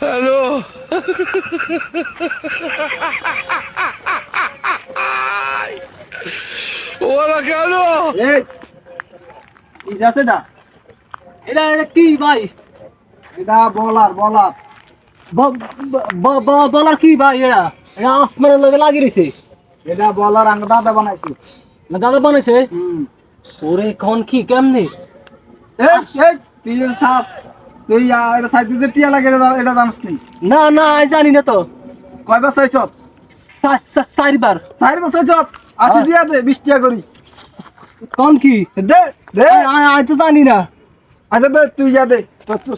Hello ওরা কেন এই কি আছে এটা এটা কি ভাই? এটা বলার বলার। বলার কি ভাই এটা এটা আসমানের লগে লাগি রয়েছে এটা বলার আঙ্গ দাদা বানাইছে। না দাদা বানাইছে? ওরে কোন কি কেমনে? তুই যে থাক তুই এটা সাইড টিয়া লাগে এটা এটা জানিস না? না আমি জানি না তো। কয়বার চাইছ চারবার। চার বছর চাইছ আশি হ্যাঁ। টিয়া দে বিশ টিয়া করি। কোন কি? দে দে। আমি তো জানি না। আচ্ছা দে তুই যা দে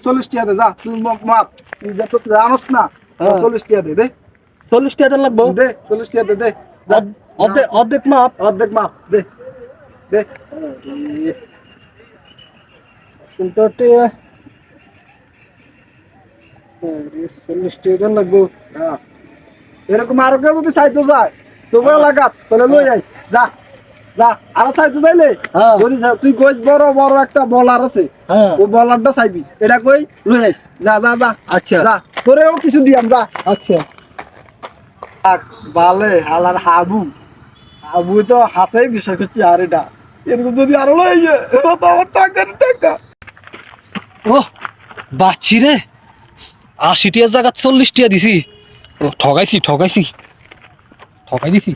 চল্লিশ টিয়া দে যা তুই মাপ। তুই যা জানোস না হ্যাঁ। চল্লিশ টিয়া দে দে। চল্লিশ টাকা লাগবো? দে চল্লিশ টিয়া দে দে। অর্ধেক অর্ধেক মাপ। অর্ধেক মাপ দে দে। কিন্তু চল্লিশ টাকা লাগবো। হ্যাঁ। এরকম আরও কেউ যদি চাইতে যায় তোকে লাগাত তাহলে লই আইস। যা। যা আরও চাইতে চাইলে হ্যাঁ। তুই কইস বড় বড় একটা বলার আছে। হ্যাঁ। ও বলারটা চাইবি। এটা কই? লই আইস যা যা যা। আচ্ছা। যা তোরেও কিছু দিয়াম যা। আচ্ছা। বালে হালার হাবু। হাবু তো হাসাই বিষয় করছি আর এটা। এরকম যদি আরও লই যায় আমার টাকা টাকা। ও বাচ্চি রে। আশি টিয়ার জায়গা চল্লিশ টিয়া দিছি। ও ঠগাইছি ঠগাইছি। ঠগাই দিছি।